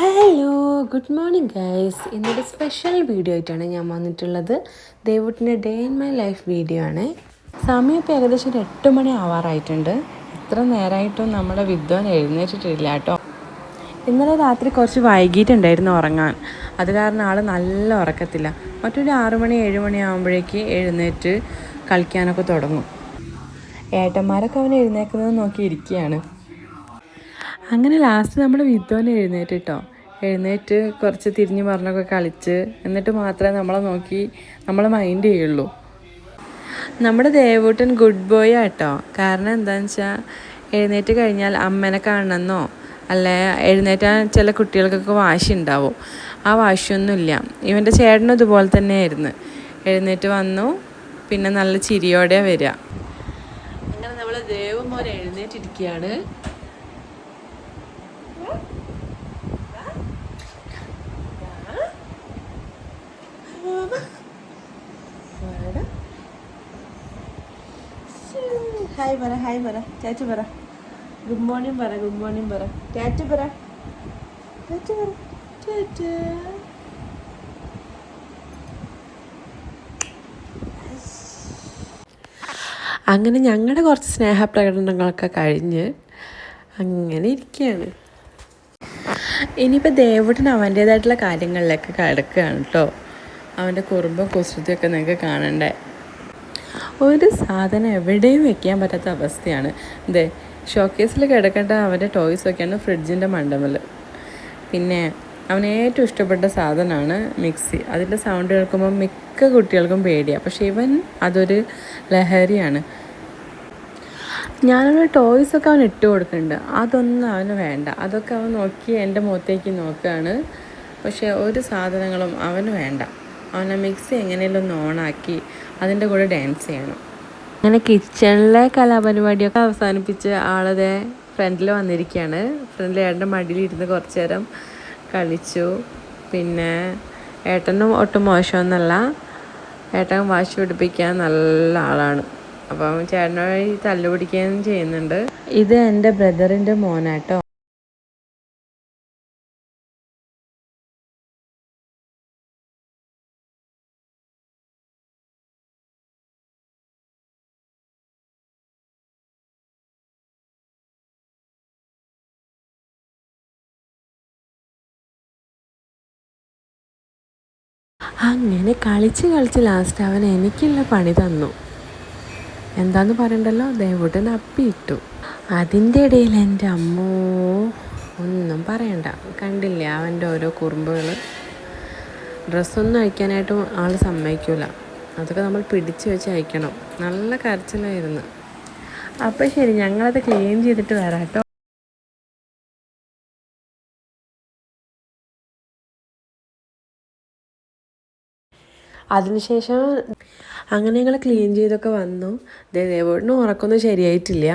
Hello good morning guys ഇന്നൊരു special video ആയിട്ടാണ് ഞാൻ വന്നിട്ടുള്ളത്. ദേവുട്ടിന്റെ day in my life video ആണ്. സമയം ഇപ്പോൾ ഏകദേശം ഒരു എട്ട് മണി ആവാറായിട്ടുണ്ട്. ഇത്ര നേരമായിട്ടും നമ്മുടെ വിദ്വാൻ എഴുന്നേറ്റിട്ടില്ല കേട്ടോ. ഇന്നലെ രാത്രി കുറച്ച് വൈകിട്ടുണ്ടായിരുന്നു ഉറങ്ങാൻ. അത് കാരണം ആൾ നല്ല ഉറക്കത്തില്ല. മറ്റൊരു ആറു മണി ഏഴ് മണി ആകുമ്പോഴേക്ക് എഴുന്നേറ്റ് കളിക്കാനൊക്കെ തുടങ്ങും. ഏട്ടന്മാരൊക്കെ അവൻ എഴുന്നേക്കുന്നത് നോക്കി ഇരിക്കുകയാണ് അങ്ങനെ ലാസ്റ്റ് നമ്മൾ വിദ്വാൻ എഴുന്നേറ്റ് കേട്ടോ. എഴുന്നേറ്റ് കുറച്ച് തിരിഞ്ഞു പറഞ്ഞൊക്കെ കളിച്ച് എന്നിട്ട് മാത്രമേ നമ്മളെ നോക്കി നമ്മളെ മൈൻഡ് ചെയ്യുള്ളൂ. നമ്മുടെ ദേവൂട്ടൻ ഗുഡ് ബോയ് ആട്ടോ കാരണം എന്താണെന്ന് വെച്ചാൽ എഴുന്നേറ്റ് കഴിഞ്ഞാൽ അമ്മനെ കാണണമെന്നോ അല്ലെ എഴുന്നേറ്റാൻ ചില കുട്ടികൾക്കൊക്കെ വാശി ഉണ്ടാവും ആ വാശിയൊന്നുമില്ല. ഇവന്റെ ചേട്ടനും ഇതുപോലെ തന്നെയായിരുന്നു. എഴുന്നേറ്റ് വന്നു. പിന്നെ നല്ല ചിരിയോടെ വരിക. അങ്ങനെ നമ്മൾ ദേവ് മോൻ എഴുന്നേറ്റിരിക്കുകയാണ്. ഹായ് പറ ഹായ് പറ ചാച്ചു പറ ഗുഡ് മോർണിംഗ് പറ ഗുഡ് മോർണിംഗ് പറ ചാച്ചു പറ ചാച്ചു ടാറ്റ അങ്ങനെ ഞങ്ങളുടെ കുറച്ച് സ്നേഹപ്രകടനങ്ങളൊക്കെ കഴിഞ്ഞ് അങ്ങനെ ഇരിക്കുകയാണ്. ഇനിയിപ്പോൾ ദേവുടൻ അവന്റേതായിട്ടുള്ള കാര്യങ്ങളിലൊക്കെ കിടക്കുകയാണ് കേട്ടോ അവന്റെ കുറുമ്പും കുസൃതിയൊക്കെ നിങ്ങൾക്ക് കാണണ്ടേ? ഒരു സാധനം എവിടെയും വെക്കാൻ പറ്റാത്ത അവസ്ഥയാണ്. ഇതേ ഷോക്കേസിൽ കിടക്കേണ്ട അവന്റെ ടോയ്സൊക്കെയാണ് ഫ്രിഡ്ജിന്റെ മണ്ടമൽ പിന്നെ അവന് ഏറ്റവും ഇഷ്ടപ്പെട്ട സാധനമാണ് മിക്സി. അതിന്റെ സൗണ്ട് കേൾക്കുമ്പോൾ മിക്ക കുട്ടികൾക്കും പേടിയാണ് പക്ഷേ ഇവൻ അതൊരു ലഹരിയാണ്. ഞാനൊരു ടോയ്സൊക്കെ അവൻ ഇട്ട് കൊടുക്കുന്നുണ്ട്. അതൊന്നും അവന് വേണ്ട. അതൊക്കെ അവൻ നോക്കി എന്റെ മുഖത്തേക്ക് നോക്കുകയാണ്. പക്ഷേ ഒരു സാധനങ്ങളും അവന് വേണ്ട. അവനെ മിക്സി എങ്ങനെയെങ്കിലും ഒന്ന് ഓണാക്കി അതിന്റെ കൂടെ ഡാൻസ് ചെയ്യണം. അങ്ങനെ കിച്ചണിലെ കലാപരിപാടിയൊക്കെ അവസാനിപ്പിച്ച് ആളതെ ഫ്രണ്ടിൽ വന്നിരിക്കുകയാണ്. ഫ്രണ്ടിൽ ഏട്ടന്റെ മടിയിലിരുന്ന് കുറച്ച് നേരം കളിച്ചു. പിന്നെ ഏട്ടനും ഒട്ടും മോശമൊന്നല്ല. ഏട്ടൻ വാശി പിടിപ്പിക്കാൻ നല്ല ആളാണ്. അപ്പം ചേട്ടനോട് തല്ലുപിടിക്കുകയും ചെയ്യുന്നുണ്ട്. ഇത് എന്റെ ബ്രദറിന്റെ മോനാട്ടോ. അങ്ങനെ കളിച്ച് കളിച്ച് ലാസ്റ്റ് അവൻ എനിക്കുള്ള പണി തന്നു. എന്താന്ന് പറയണ്ടല്ലോ? ദേവൂട്ടൻ അപ്പിയിട്ടു അതിന്റെ ഇടയിൽ എന്റെ അമ്മോ ഒന്നും പറയണ്ട. കണ്ടില്ലേ അവന്റെ ഓരോ കുറുമ്പുകൾ ഡ്രസ്സൊന്നും അയക്കാനായിട്ട് ആൾ സമ്മതിക്കൂല. അതൊക്കെ നമ്മൾ പിടിച്ച് വെച്ച് അയക്കണം. നല്ല കരച്ചിലായിരുന്നു. അപ്പോൾ ശരി ഞങ്ങളത് ക്ലീൻ ചെയ്തിട്ട് വരാം കേട്ടോ. അതിനുശേഷം അങ്ങനെ ഞങ്ങൾ ക്ലീൻ ചെയ്തൊക്കെ വന്നു. ദേവേട്ടന് ഉറക്കമൊന്നും ശരിയായിട്ടില്ല.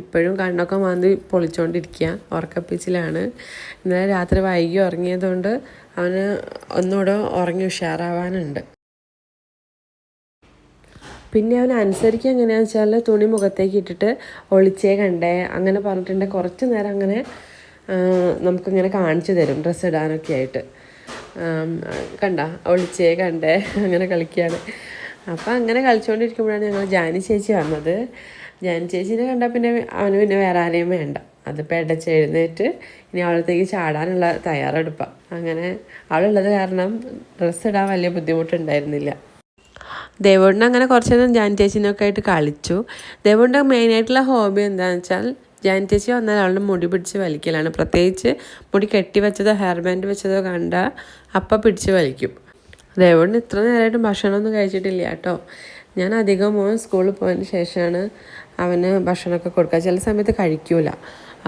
ഇപ്പോഴും കണ്ണൊക്കെ മാന്തി പൊളിച്ചുകൊണ്ടിരിക്കുക ഉറക്കപ്പിച്ചിലാണ്. ഇന്നലെ രാത്രി വൈകി ഉറങ്ങിയതുകൊണ്ട് അവന് ഒന്നുകൂടെ ഉറങ്ങി ഉഷാറാവാനുണ്ട്. പിന്നെ അവൻ അനുസരിക്കുക എങ്ങനെയാണെന്ന് വെച്ചാൽ തുണി മുഖത്തേക്ക് ഇട്ടിട്ട് ഒളിച്ചേ കണ്ടേ. അങ്ങനെ പറഞ്ഞിട്ടുണ്ടെങ്കിൽ കുറച്ച് നേരം അങ്ങനെ നമുക്കിങ്ങനെ കാണിച്ചു തരും ഡ്രസ്സ് ഇടാനൊക്കെ ആയിട്ട്. കണ്ട ഒളിച്ചേ കണ്ടേ അങ്ങനെ കളിക്കുകയാണ് അപ്പോൾ അങ്ങനെ കളിച്ചുകൊണ്ടിരിക്കുമ്പോഴാണ് ഞങ്ങൾ ജാനി ചേച്ചി വന്നത്. ജാനി ചേച്ചീനെ കണ്ടാൽ പിന്നെ അവന് പിന്നെ വേറെ ആരെയും വേണ്ട. അതിപ്പോൾ ഇടച്ച് എഴുന്നേറ്റ് ഇനി അവളത്തേക്ക് ചാടാനുള്ള തയ്യാറെടുപ്പാണ് അങ്ങനെ അവളുള്ളത് കാരണം ഡ്രസ്സ് ഇടാൻ വലിയ ബുദ്ധിമുട്ടുണ്ടായിരുന്നില്ല. ദേവോണ്ട് അങ്ങനെ കുറച്ച് നേരം ജാനി ചേച്ചീനൊക്കെ ആയിട്ട് കളിച്ചു. ദേവോണ്ട് മെയിനായിട്ടുള്ള ഹോബി എന്താണെന്ന് വെച്ചാൽ ജാനി ചേച്ചി വന്നാൽ അവളുടെ മുടി പിടിച്ച് വലിക്കലാണ്. പ്രത്യേകിച്ച് മുടി കെട്ടി വെച്ചതോ ഹെയർ ബാൻഡ് വെച്ചതോ കണ്ട അപ്പം പിടിച്ച് വലിക്കും. ദേവോടിന് ഇത്ര നേരമായിട്ട് ഭക്ഷണമൊന്നും കഴിച്ചിട്ടില്ല കേട്ടോ. ഞാൻ അധികം മോൻ സ്കൂളിൽ പോയതിന് ശേഷമാണ് അവന് ഭക്ഷണമൊക്കെ കൊടുക്കുക. ചില സമയത്ത് കഴിക്കൂല.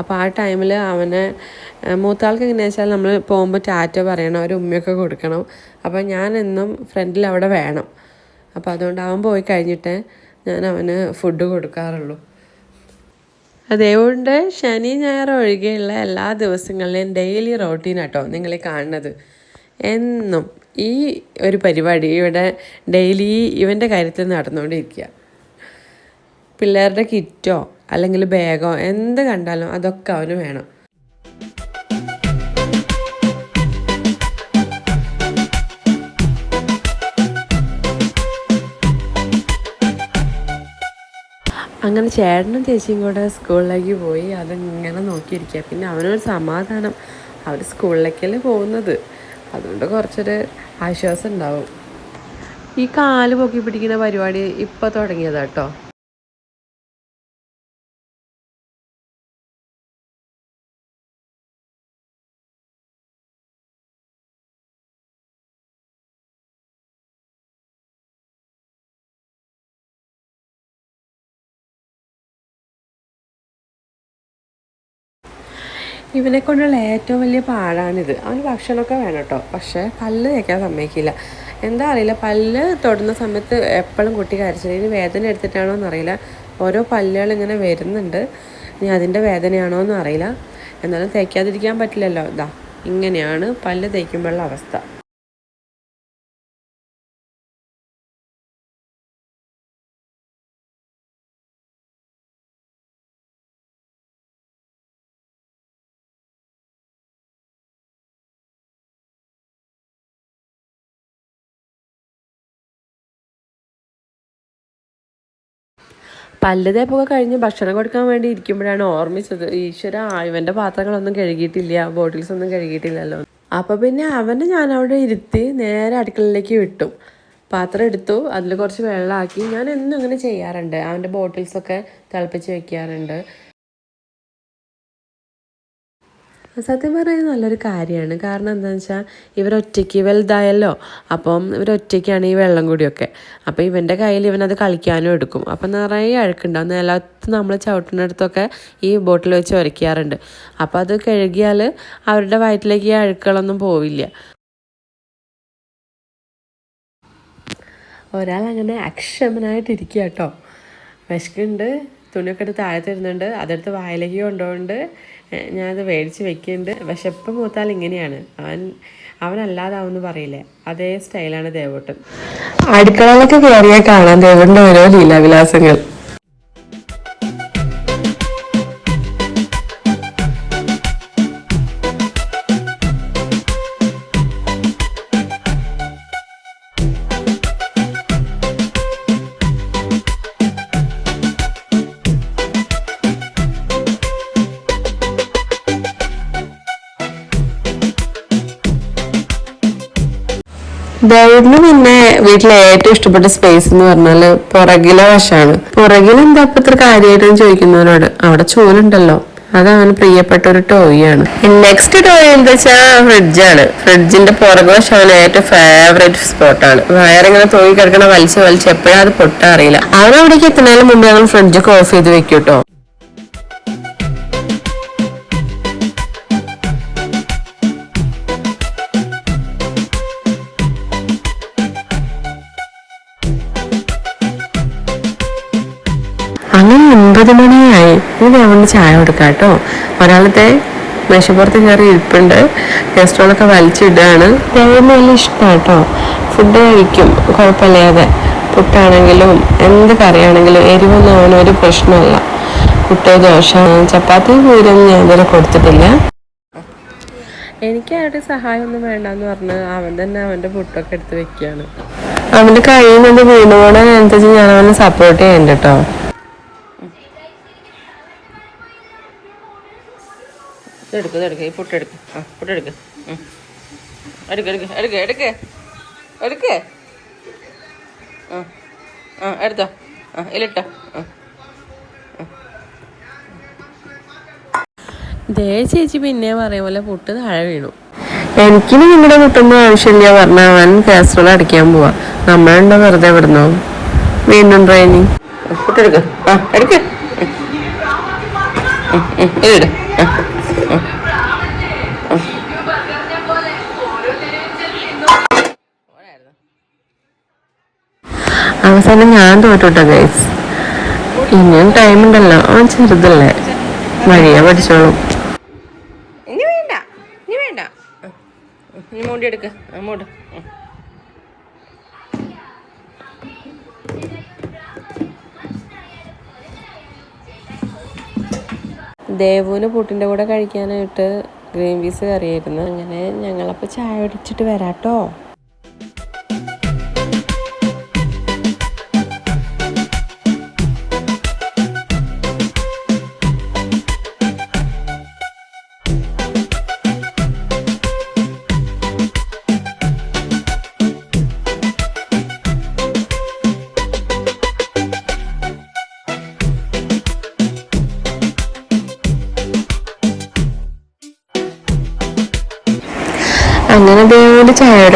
അപ്പോൾ ആ ടൈമിൽ അവനെ മൂത്താൾക്ക് എങ്ങനെയാ വെച്ചാൽ നമ്മൾ പോകുമ്പോൾ ടാറ്റ പറയണം ഒരു ഉമ്മയൊക്കെ കൊടുക്കണം. അപ്പോൾ ഞാൻ എന്നും ഫ്രണ്ടിൽ അവിടെ വേണം. അപ്പോൾ അതുകൊണ്ട് അവൻ പോയി കഴിഞ്ഞിട്ട് ഞാൻ അവന് ഫുഡ് കൊടുക്കാറുള്ളൂ. അതേകൊണ്ട് ശനി ഞായർ ഒഴികെയുള്ള എല്ലാ ദിവസങ്ങളിലെയും ഡെയിലി റൊട്ടീൻ ആട്ടോ നിങ്ങളെ കാണുന്നത്. എന്നും ഈ ഒരു പരിപാടി ഇവിടെ ഡെയിലി ഇവന്റെ കാര്യത്തിൽ നടന്നുകൊണ്ടിരിക്കുക. പിള്ളേരുടെ കിറ്റോ അല്ലെങ്കിൽ ബാഗോ എന്ത് കണ്ടാലും അതൊക്കെ അവന് വേണം. അങ്ങനെ ചേട്ടനും ചേച്ചിയും കൂടെ സ്കൂളിലേക്ക് പോയി. അതിങ്ങനെ നോക്കിയിരിക്കുക. പിന്നെ അവനൊരു സമാധാനം. അവർ സ്കൂളിലേക്കല്ലേ പോകുന്നത്? അതുകൊണ്ട് കുറച്ചൊരു ആശ്വാസം ഉണ്ടാവും. ഈ കാൽ പൊക്കി പിടിക്കുന്ന പരിപാടി ഇപ്പോൾ തുടങ്ങിയതാ ഇവനെ കൊണ്ടുള്ള ഏറ്റവും വലിയ പാടാണിത്. അവന് ഭക്ഷണമൊക്കെ വേണം കേട്ടോ. പക്ഷേ പല്ല് തേക്കാൻ സമ്മതിക്കില്ല. എന്താ അറിയില്ല. പല്ല് തൊടുന്ന സമയത്ത് എപ്പോഴും കുട്ടി കരച്ചില്ല ഇനി വേദന എടുത്തിട്ടാണോ എന്നറിയില്ല. ഓരോ പല്ലുകൾ ഇങ്ങനെ വരുന്നുണ്ട്. ഇനി അതിന്റെ വേദനയാണോ എന്ന് അറിയില്ല എന്നാലും തേക്കാതിരിക്കാൻ പറ്റില്ലല്ലോ. ഇതാ ഇങ്ങനെയാണ് പല്ല് തേക്കുമ്പോഴുള്ള അവസ്ഥ. പല്ല് തേപ്പൊക്കെ കഴിഞ്ഞ് ഭക്ഷണം കൊടുക്കാൻ വേണ്ടി ഇരിക്കുമ്പോഴാണ് ഓർമ്മിച്ചത്. ഈശ്വര ഇവന്റെ പാത്രങ്ങളൊന്നും കഴുകിയിട്ടില്ല ബോട്ടിൽസ് ഒന്നും കഴുകിയിട്ടില്ലല്ലോ. അപ്പോൾ പിന്നെ അവനെ ഞാൻ അവിടെ ഇരുത്തി നേരെ അടുക്കളയിലേക്ക് വിട്ടു. പാത്രം എടുത്തു അതിൽ കുറച്ച് വെള്ളമാക്കി. ഞാൻ എന്നും അങ്ങനെ ചെയ്യാറുണ്ട്. അവന്റെ ബോട്ടിൽസൊക്കെ തിളപ്പിച്ച് വെക്കാറുണ്ട്. സത്യം പറയുന്നത് നല്ലൊരു കാര്യമാണ്. കാരണം എന്താണെന്ന് വെച്ചാൽ ഇവരൊറ്റയ്ക്ക് വലുതായല്ലോ. അപ്പം ഇവരൊറ്റയ്ക്കാണ് ഈ വെള്ളം കൂടിയൊക്കെ. അപ്പോൾ ഇവന്റെ കയ്യിൽ ഇവനത് കളിക്കാനും എടുക്കും. അപ്പം നിറയെ അഴുക്കുണ്ടാവും. നിലത്ത് നമ്മൾ ചവിട്ടിനടുത്തൊക്കെ ഈ ബോട്ടിൽ വെച്ച് ഉരയ്ക്കാറുണ്ട് അപ്പോൾ അത് കഴുകിയാൽ അവരുടെ വയറ്റിലേക്ക് ഈ അഴുക്കുകളൊന്നും പോവില്ല. ഒരാൾ അങ്ങനെ അക്ഷമനായിട്ടിരിക്കുക കേട്ടോ വിശക്കുണ്ട് തുണിയൊക്കെ എടുത്ത് താഴെ തരുന്നുണ്ട്. അതെടുത്ത് വായിലേക്ക് കൊണ്ടുകൊണ്ട് ഞാനത് മേടിച്ച് വെക്കുന്നുണ്ട്. വിശപ്പ് മൂത്താൽ ഇങ്ങനെയാണ്. അവൻ അവനല്ലാതാവെന്ന് പറയില്ലേ. അതേ സ്റ്റൈലാണ് ദേവോട്ടൻ. അടുക്കളയിലൊക്കെ കയറിയാൽ കാണാൻ ദേവോട്ടന്റെ ഓരോ ലീലാവിലാസങ്ങൾ. ഡേവിഡിന് പിന്നെ വീട്ടിലെ ഏറ്റവും ഇഷ്ടപ്പെട്ട സ്പേസ് എന്ന് പറഞ്ഞാൽ പുറകിലെ വശമാണ് പുറകിൽ എന്താ ഇപ്പൊ ഇത്ര കാര്യമായിട്ടും ചോദിക്കുന്നവരോട്? അവിടെ ചൂലുണ്ടല്ലോ. അത് അവന് പ്രിയപ്പെട്ട ഒരു ടോയാണ് നെക്സ്റ്റ് ടോയ് എന്താ വെച്ചാൽ ഫ്രിഡ്ജാണ് ഫ്രിഡ്ജിന്റെ പുറകോശം അവന് ഏറ്റവും ഫേവറേറ്റ് സ്പോട്ടാണ് വയറിങ്ങനെ തോയി കിടക്കണ വലിച്ച് വലിച്ച് എപ്പോഴും അത് പൊട്ടാറിയില്ല അവനവിടേക്ക് എത്തുന്നതിന് മുമ്പ് ഞങ്ങൾ ഫ്രിഡ്ജൊക്കെ ഓഫ് ചെയ്ത് വെക്കും അങ്ങനെ ഒൻപത് മണിയായി. ഇനി അവന് ചായ കൊടുക്കാം കേട്ടോ. ഒരാളത്തെ മേശപ്പുറത്ത് കയറി ഇരിപ്പുണ്ട്. കെസ്ട്രോളൊക്കെ വലിച്ചിടുകയാണ്. ദൈവം നല്ല ഇഷ്ടമാണ് കേട്ടോ. ഫുഡ് കഴിക്കും കുഴപ്പമില്ലാതെ. പുട്ടാണെങ്കിലും എന്ത് കറിയാണെങ്കിലും എരിവൊന്നും ഒരു പ്രശ്നമല്ല പുട്ടോ ദോശ ചപ്പാത്തി പൂരം ഞാൻ ഇതുവരെ കൊടുത്തിട്ടില്ല. എനിക്ക് ആരുടെ സഹായമൊന്നും വേണ്ടെന്ന് പറഞ്ഞ് അവൻ തന്നെ അവന്റെ പുട്ടൊക്കെ എടുത്ത് വെക്കുകയാണ്. അവന്റെ കയ്യിൽ നിന്ന് വീണുപോണനുസരിച്ച് ഞാൻ അവനെ സപ്പോർട്ട് ചെയ്യണ്ട കേട്ടോ ഇതെടുക്ക് ഇതെടുക്ക് ഈ പുട്ടെടുക്ക് ആ പുട്ടെടുക്ക് എടുക്ക. എടുക്ക് എടുക്ക എടുക്ക എടുക്ക. എടുക്ക്. ആ ആ എടുത്തോ. ആ ഇലിട്ടോ ആ ദേ ചേച്ചി പിന്നെ പറയും പോലെ പുട്ട് താഴെ വീണു. എനിക്ക് നിങ്ങളുടെ പുട്ടൊന്നും ആവശ്യമില്ല. പറഞ്ഞ അവൻ കാസറോൾ അടിക്കാൻ പോവാ. നമ്മളുണ്ടോ വെറുതെ വിടുന്നോ വീണ്ടും ട്രെയിനിങ് പൊട്ടെടുക്ക ആ എടുക്ക. ഉം, അവസാനം ഞാൻ തോറ്റോട്ടെ ഗൈസ് ഇനിയും ടൈം ഉണ്ടല്ലോ. അവൻ ചെറുതല്ലേ. വഴിയെ പഠിച്ചോളും. ഇനി വേണ്ട. ഇനി വേണ്ട. മൂടി എടുക്ക. മൂട്. ദേവുവിന് പുട്ടിന്റെ കൂടെ കഴിക്കാനായിട്ട് ഗ്രീൻ പീസ് കറിയായിരുന്നു. അങ്ങനെ ഞങ്ങളപ്പോൾ ചായ കുടിച്ചിട്ട് വരാട്ടോ.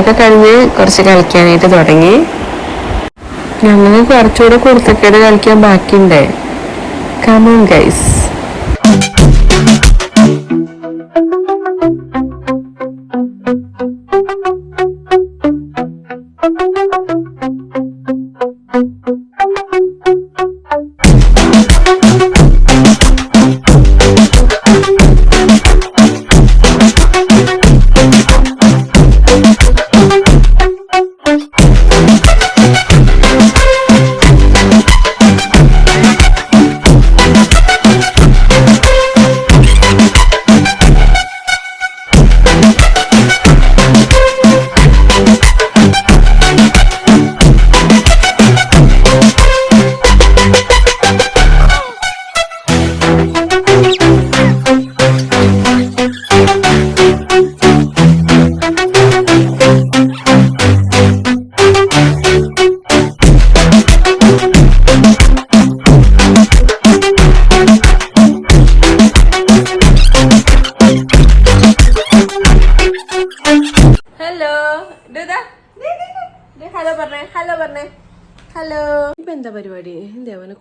ചായയോടൊക്കെ കഴിഞ്ഞ് കുറച്ച് കളിക്കാനായിട്ട് തുടങ്ങി. ഞങ്ങൾക്ക് കുറച്ചുകൂടെ കുർത്തക്കേട് കളിക്കാൻ ബാക്കിയുണ്ട്. കമോൺ ഗൈസ്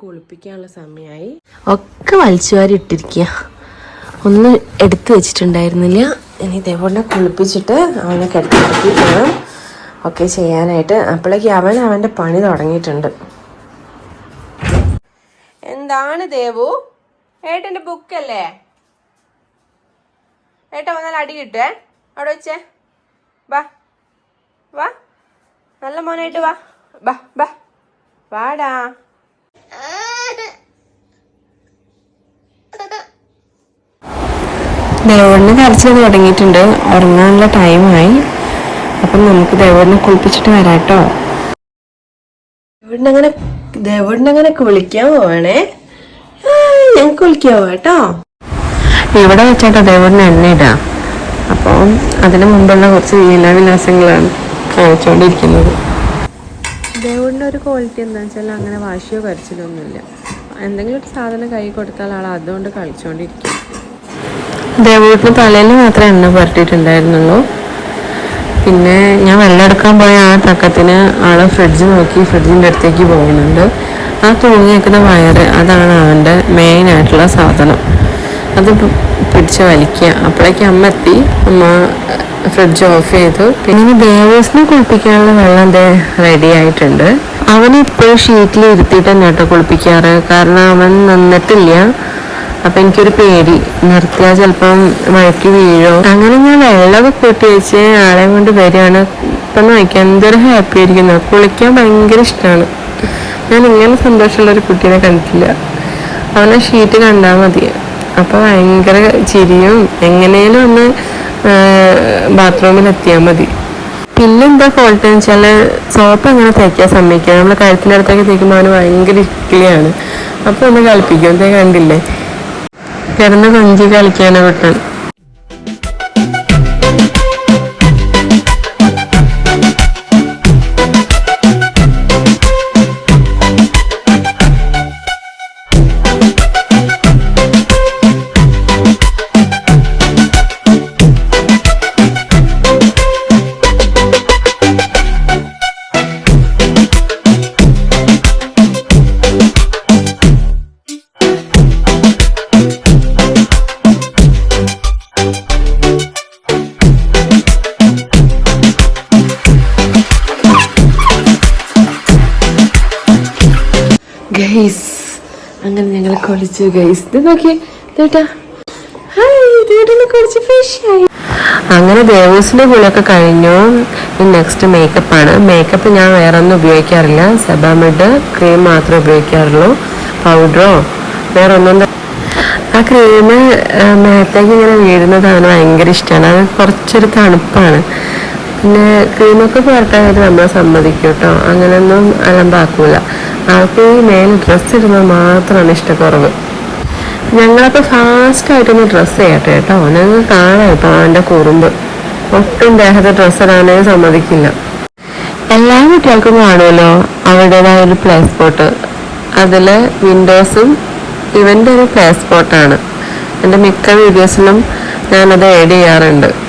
കുളിപ്പിക്കാനുള്ള സമയമായി ഒക്കെ വലിച്ചു വാരി ഇട്ടിരിക്കുക ഒന്നും എടുത്തു വെച്ചിട്ടുണ്ടായിരുന്നില്ല. ഇനി ഇതേപോലെ കുളിപ്പിച്ചിട്ട് അവനെ കിടത്തി കിടത്തി വേണം ഒക്കെ ചെയ്യാനായിട്ട്. അപ്പോഴേക്ക് അവൻ അവന്റെ പണി തുടങ്ങിയിട്ടുണ്ട്. എന്താണ് ദേവു? ഏട്ടന്റെ ബുക്കല്ലേ ഏട്ട വന്നാൽ അടി കിട്ടേ അവിടെ വെച്ചേ. വാ. വാ. നല്ല മോനായിട്ട് വാ. ബാ ബാ. വാടാ. ദേവണ്ണ കരച്ചിൽ തുടങ്ങിയിട്ടുണ്ട്. ഉറങ്ങാനുള്ള ടൈമായി അപ്പം നമുക്ക് ദേവണ്ണ കുളിപ്പിച്ചിട്ട് വരാം കേട്ടോ. ദേവണ്ണങ്ങനെ ദേവണ്ണങ്ങനെ കുളിക്കാൻ പോവണേ. ഞാൻ കുളിക്കാൻ പോവാ കേട്ടോ. ഇവിടെ വെച്ചാട്ടോ ദേവണ്ണ എണ്ണ ഇടാം. അപ്പോൾ അതിന് മുമ്പുള്ള കുറച്ച് ലീലാവിലാസങ്ങളാണ് കാണിച്ചുകൊണ്ടിരിക്കുന്നത് ദേവണ്ണ ഒരു ക്വാളിറ്റി എന്താണെന്ന് വെച്ചാൽ അങ്ങനെ വാശിയോ കരച്ചിലൊന്നുമില്ല എന്തെങ്കിലും ഒരു സാധനം കൈ കൊടുത്താൽ ആൾ അതുകൊണ്ട് കളിച്ചുകൊണ്ടിരിക്കും ദേവൂട്ടിന് തലയിൽ മാത്രമേ എണ്ണ പുരട്ടിയിട്ടുണ്ടായിരുന്നുള്ളൂ. പിന്നെ ഞാൻ വെള്ളം എടുക്കാൻ പോയ ആ തക്കത്തിന് ആളെ ഫ്രിഡ്ജ് നോക്കി ഫ്രിഡ്ജിന്റെ അടുത്തേക്ക് പോകുന്നുണ്ട്. ആ തൂങ്ങി നിൽക്കുന്ന വയറ് അതാണ് അവന്റെ മെയിൻ ആയിട്ടുള്ള സാധനം. അത് പിടിച്ച് വലിക്കുക. അപ്പോഴേക്ക് അമ്മ എത്തി. അമ്മ ഫ്രിഡ്ജ് ഓഫ് ചെയ്തു. പിന്നെ ദേവസിനെ കുളിപ്പിക്കാനുള്ള വെള്ളം ദേ റെഡി ആയിട്ടുണ്ട്. അവനെ ഇപ്പോഴും ഷീറ്റിൽ ഇരുത്തിയിട്ട് തന്നെ കേട്ടോ കുളിപ്പിക്കാറ്. കാരണം അവൻ നിന്നിട്ടില്ല. അപ്പൊ എനിക്കൊരു പേടി. നിർത്തിയാൽ ചിലപ്പം മഴയ്ക്ക് വീഴോ. അങ്ങനെ ഞാൻ വെള്ളമൊക്കെ കൂട്ടി വെച്ച് ആളെ കൊണ്ട് വരികയാണ്. ഇപ്പൊ നോക്കിയാൽ എന്തൊരു ഹാപ്പി ആയിരിക്കുന്നു. കുളിക്കാൻ ഭയങ്കര ഇഷ്ടമാണ് ഞാൻ ഇങ്ങനെ സന്തോഷമുള്ള ഒരു കുട്ടീനെ കണ്ടിട്ടില്ല. അവനെ ഷീറ്റ് കണ്ടാൽ മതി. അപ്പൊ ഭയങ്കര ചിരിയും എങ്ങനെയാലും ഒന്ന് ബാത്റൂമിൽ എത്തിയാൽ മതി. പിന്നെന്താ ഫോൾട്ട് എന്ന് വെച്ചാൽ സോപ്പ് അങ്ങനെ തേക്കാൻ സമ്മതിക്കുക നമ്മൾ കഴുത്തിന്റെ അടുത്തൊക്കെ തേക്കുമ്പോൾ അവന് ഭയങ്കര ഇക്കിളിയാണ്. അപ്പൊ ഒന്ന് കളിപ്പിക്കും എന്തേ കണ്ടില്ലേ? കിടന്ന് കൊഞ്ചി കളിക്കാനാ വിട്ടൻ കുളിച്ചു ഗൈസ് ഇത് നോക്കിയേ ചേട്ടാ കുറച്ച് അങ്ങനെ ദേവൂസിന്റെ കുളിയൊക്കെ കഴിഞ്ഞു. നെക്സ്റ്റ് മേക്കപ്പ് ആണ്. മേക്കപ്പ് ഞാൻ വേറെ ഒന്നും ഉപയോഗിക്കാറില്ല. സെബാമിഡ് ക്രീം മാത്രമേ ഉപയോഗിക്കാറുള്ളൂ. പൗഡറോ വേറെ ഒന്നും ആ ക്രീം മേത്തേക്ക് ഇങ്ങനെ വീഴുന്നതാണ് ഭയങ്കര ഇഷ്ടമാണ് അത് കുറച്ചൊരു തണുപ്പാണ്. പിന്നെ ക്രീമൊക്കെ പുറത്തായത് നമ്മളെ സമ്മതിക്കും കേട്ടോ അങ്ങനെയൊന്നും അലമ്പാക്കൂല. ആൾക്ക് ഈ മേൽ ഡ്രസ്സ് ഇടുന്നത് മാത്രമാണ് ഇഷ്ടക്കുറവ്. ഞങ്ങളൊക്കെ ഫാസ്റ്റായിട്ടൊന്ന് ഡ്രസ്സ് ചെയ്യട്ടെ കേട്ടോ. ഞങ്ങൾ കാണാം ഇപ്പോൾ അവന്റെ കുറുമ്പ്. ഒട്ടും ദേഹത്തെ ഡ്രസ്സ് ഇടാനേ സമ്മതിക്കില്ല. എല്ലാ കുട്ടികൾക്കും കാണുമല്ലോ അവരുടേതായ ഒരു പ്ലേ സ്പോട്ട് അതിൽ വിൻഡോസും ഇവന്റെ ഒരു പ്ലേ സ്പോട്ടാണ് എന്റെ മിക്ക വീഡിയോസിലും ഞാനത് ആഡ് ചെയ്യാറുണ്ട്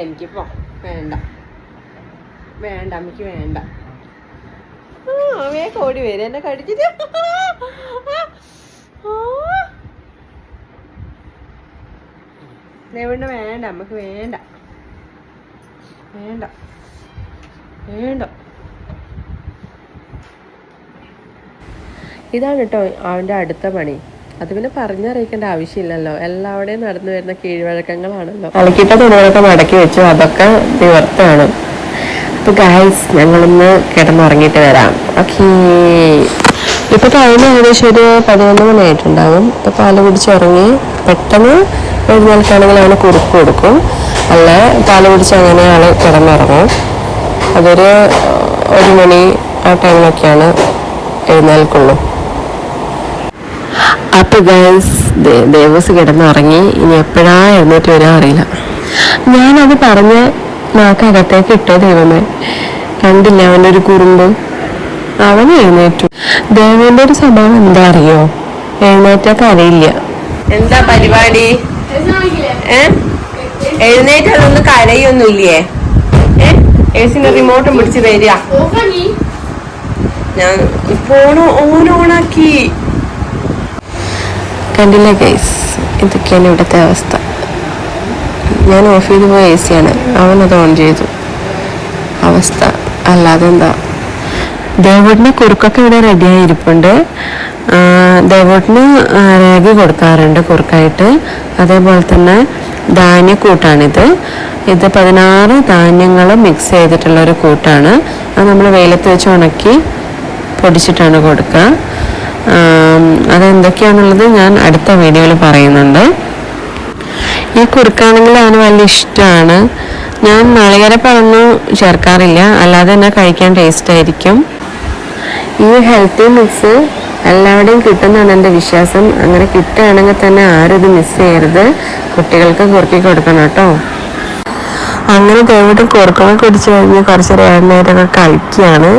എനിക്കിപ്പോ വേണ്ട അമ്മയ്ക്ക് വേണ്ട. അമ്മയൊക്കെ ഓടി വരും. എന്നെ കടിച്ചിട്ട്. ദേവണ്ണ വേണ്ട അമ്മയ്ക്ക് വേണ്ട. വേണ്ട. വേണ്ട. ഇതാണ് കേട്ടോ അവന്റെ അടുത്ത പണി. അത് പിന്നെ പറഞ്ഞറിയിക്കേണ്ട ആവശ്യമില്ലല്ലോ. എല്ലാവിടെയും നടന്നു വരുന്ന കീഴ്വഴക്കങ്ങളാണല്ലോ. അലക്കിട്ട തുണികളൊക്കെ മടക്കി വെച്ചു അതൊക്കെ നിവർത്തമാണ് അപ്പൊ ഗായ്സ് ഞങ്ങളിന്ന് കിടന്നുറങ്ങിയിട്ട് വരാം. ഓക്കേ ഇപ്പൊ ടൈം ഏകദേശം ഒരു പതിനൊന്ന് മണിയായിട്ടുണ്ടാകും ഇപ്പൊ പാൽ കുടിച്ചുറങ്ങി പെട്ടെന്ന് എഴുന്നേൽക്കാണെങ്കിൽ അവന് കുറുക്ക് കൊടുക്കും. അല്ല പാൽ കുടിച്ച് അങ്ങനെ ആൾ കിടന്നുറങ്ങും. അതൊരു ഒരു മണി ആ ടൈമിലൊക്കെയാണ് എഴുന്നേൽക്കുള്ളൂ. അപ്പൊ ഗൈസ് ദേവസ് കിടന്നുറങ്ങി. ഇനി എപ്പോഴാ എഴുന്നേറ്റ് വരാൻ അറിയില്ല. ഞാനത് പറഞ്ഞ് നാക്കകത്തേക്ക് ഇട്ടോ ദൈവമേ. കണ്ടില്ല അവന്റെ ഒരു കുറുമ്പ്. അവൻ എഴുന്നേറ്റു. ദേവന്റെ ഒരു സ്വഭാവം എന്താ അറിയോ? എഴുന്നേറ്റ കരയില്ല. എന്താ പരിപാടി? എഴുന്നേറ്റൊന്നും കരയൊന്നുമില്ലേ? ഏസിന്റെ റിമോട്ടും പിടിച്ച് വരിക. ഞാൻ ഫോൺ ഓൺ ഓണാക്കി. കണ്ടില്ല ഗൈസ് ഇതൊക്കെയാണ് ഇവിടുത്തെ അവസ്ഥ. ഞാൻ ഓഫ് ചെയ്ത് പോയ എ സിയാണ് അവൻ അത് ഓൺ ചെയ്തു. അവസ്ഥ അല്ലാതെ എന്താ? ദേവോട്ടിന് കുറുക്കൊക്കെ ഇവിടെ റെഡിയായി ഇരിപ്പുണ്ട് ദേവോട്ടിന് രേഖ കൊടുക്കാറുണ്ട് കുറുക്കായിട്ട്. അതേപോലെ തന്നെ ധാന്യക്കൂട്ടാണിത് ഇത് പതിനാറ് ധാന്യങ്ങൾ മിക്സ് ചെയ്തിട്ടുള്ള ഒരു കൂട്ടാണ്. അത് നമ്മൾ വെയിലത്ത് വെച്ച് ഉണക്കി പൊടിച്ചിട്ടാണ് കൊടുക്കുക. അതെന്തൊക്കെയാണുള്ളത് ഞാൻ അടുത്ത വീഡിയോയിൽ പറയുന്നുണ്ട്. ഈ കുറുക്കാണെങ്കിൽ അവന് വലിയ ഇഷ്ടമാണ് ഞാൻ നാളികേരപ്പഴമൊന്നും ചേർക്കാറില്ല. അല്ലാതെ തന്നെ കഴിക്കാൻ ടേസ്റ്റ് ആയിരിക്കും. ഈ ഹെൽത്തി മിക്സ് എല്ലാവരുടെയും കിട്ടുന്നതാണ് എന്റെ വിശ്വാസം. അങ്ങനെ കിട്ടുകയാണെങ്കിൽ തന്നെ ആരും ഇത് മിസ് ചെയ്യരുത്. കുട്ടികൾക്ക് കുറുക്കി കൊടുക്കണം കേട്ടോ. അങ്ങനെ ദൈവം കുറുക്കൊക്കെ കുടിച്ചു കഴിഞ്ഞ് കുറച്ച് നേരമൊക്കെ കഴിക്കുകയാണ്.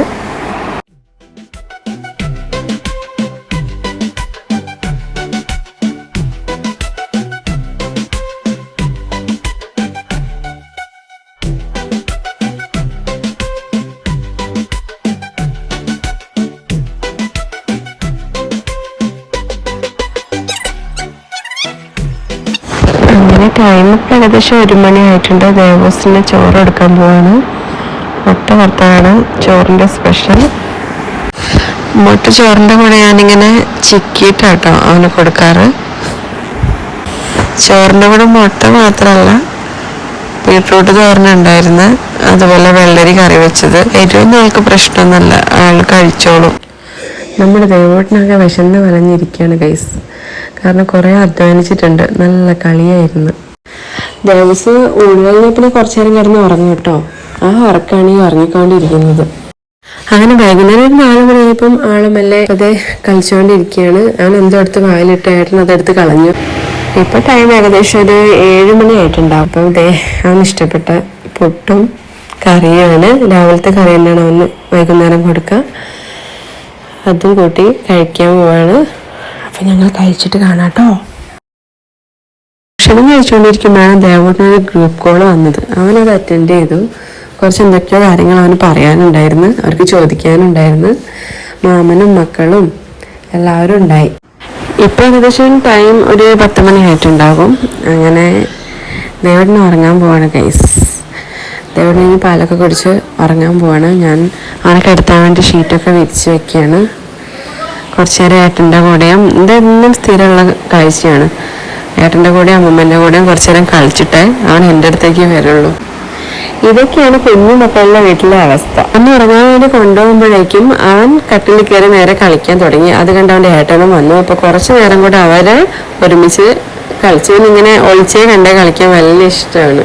ടൈം ഇപ്പം ഏകദേശം ഒരു മണി ആയിട്ടുണ്ട്. ദേവസ്വന് ചോറ് എടുക്കാൻ പോവാണ്. മുട്ട വറുത്താണ് ചോറിന്റെ സ്പെഷ്യൽ. മുട്ട ചോറിന്റെ കൂടെ ഞാനിങ്ങനെ ചിക്കിയിട്ടാട്ടോ അവന് കൊടുക്കാറ്. ചോറിന്റെ കൂടെ മുട്ട മാത്രമല്ല ബീട്രൂട്ട് തോരനുണ്ടായിരുന്നു അതുപോലെ വെള്ളരി കറി വെച്ചത്. എരിവൊന്നും ആൾക്ക് പ്രശ്നമൊന്നുമല്ല. ആൾ കഴിച്ചോളും. നമ്മുടെ ദൈവോട്ടിനൊക്കെ വിശന്ന് വലഞ്ഞിരിക്കുകയാണ് ഗൈസ് കാരണം കുറേ അധ്വാനിച്ചിട്ടുണ്ട്. നല്ല കളിയായിരുന്നു. ദേവസ് ഊഴുകഴിഞ്ഞപ്പോൾ കുറച്ചു നേരം കിടന്ന് ഉറങ്ങും കേട്ടോ. ആ ഉറക്കാണ് ഈ ഉറങ്ങിക്കൊണ്ടിരിക്കുന്നത്. അങ്ങനെ വൈകുന്നേരം ഒരു നാല് മണിയായപ്പം ആൾ മെല്ലെ അതെ കളിച്ചുകൊണ്ടിരിക്കുകയാണ് അവൻ എന്തോ എടുത്ത് വായിലിട്ട് ഏട്ടൻ അതെടുത്ത് കളഞ്ഞു. ഇപ്പൊ ടൈം ഏകദേശം ഒരു ഏഴ് മണി ആയിട്ടുണ്ടാവും. അപ്പം ദേ അവൻ ഇഷ്ടപ്പെട്ട പൊട്ടും കറിയാണ് രാവിലത്തെ കറി തന്നെയാണ് അവന് വൈകുന്നേരം കൊടുക്കുക. അതും കൂട്ടി കഴിക്കാൻ പോവാണ്. അപ്പൊ ഞങ്ങൾ കഴിച്ചിട്ട് കാണാം കേട്ടോ ഭക്ഷണം കഴിച്ചുകൊണ്ടിരിക്കുമ്പോഴാണ് ദേവോട്ടിനൊരു ഗ്രൂപ്പ് കോൾ വന്നത്. അവനത് അറ്റൻഡ് ചെയ്തു. കുറച്ച് എന്തൊക്കെയോ കാര്യങ്ങൾ അവന് പറയാനുണ്ടായിരുന്നു. അവർക്ക് ചോദിക്കാനുണ്ടായിരുന്നു. മാമനും മക്കളും എല്ലാവരും ഉണ്ടായി. ഇപ്പൊ ഏകദേശം ടൈം ഒരു പത്ത് മണി ആയിട്ടുണ്ടാകും. അങ്ങനെ ദേവടിന് ഉറങ്ങാൻ പോവാണ് ഗൈസ് ദേവടിന് പാലൊക്കെ കുടിച്ച് ഉറങ്ങാൻ പോവാണ്. ഞാൻ അവനെ കിടത്താൻ വേണ്ടി ഷീറ്റൊക്കെ വിരിച്ച് വെക്കുകയാണ്. കുറച്ച് നേരം ഏട്ടന്റെ കൂടെയും ഇതെന്നും സ്ഥിരമുള്ള കാഴ്ചയാണ്. ഏട്ടന്റെ കൂടെയും അമ്മമ്മന്റെ കൂടെയും കുറച്ചു നേരം കളിച്ചിട്ടേ അവൻ എന്റെ അടുത്തേക്ക് വരുള്ളൂ. ഇതൊക്കെയാണ് കുഞ്ഞു മക്കളുടെ വീട്ടിലെ അവസ്ഥ. അന്ന് ഉറങ്ങാൻ വേണ്ടി കൊണ്ടുപോകുമ്പോഴേക്കും അവൻ കട്ടിലിൽ കയറി നേരെ കളിക്കാൻ തുടങ്ങി. അത് കണ്ട് അവന്റെ ഏട്ടനും വന്നു. അപ്പോൾ കുറച്ച് നേരം കൂടെ അവർ ഒരുമിച്ച് കളിച്ചു. ഇങ്ങനെ ഒളിച്ചേ കണ്ടേ കളിക്കാൻ വലിയ ഇഷ്ടമാണ്.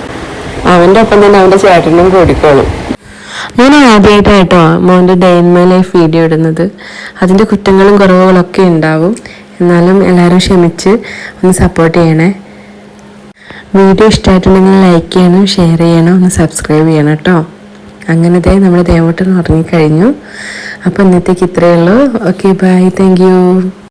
അവന്റെ ഒപ്പം തന്നെ അവന്റെ ചേട്ടനും കൂടിക്കോളും. ഞാൻ ആദ്യമായിട്ടാട്ടോ മോന്റെ day in my life video ഇടുന്നത്. അതിന്റെ കുറ്റങ്ങളും കുറവുകളൊക്കെ ഉണ്ടാവും. എന്നാലും എല്ലാവരും ക്ഷമിച്ച് ഒന്ന് സപ്പോർട്ട് ചെയ്യണേ. വീഡിയോ ഇഷ്ടമായിട്ടുണ്ടെങ്കിൽ ലൈക്ക് ചെയ്യണം ഷെയർ ചെയ്യണം ഒന്ന് സബ്സ്ക്രൈബ് ചെയ്യണം കേട്ടോ. അങ്ങനത്തെ നമ്മുടെ ദേവോട്ടൻ ഉറങ്ങിക്കഴിഞ്ഞു. അപ്പോൾ ഇന്നത്തേക്ക് ഇത്രയേ ഉള്ളൂ. Okay bye thank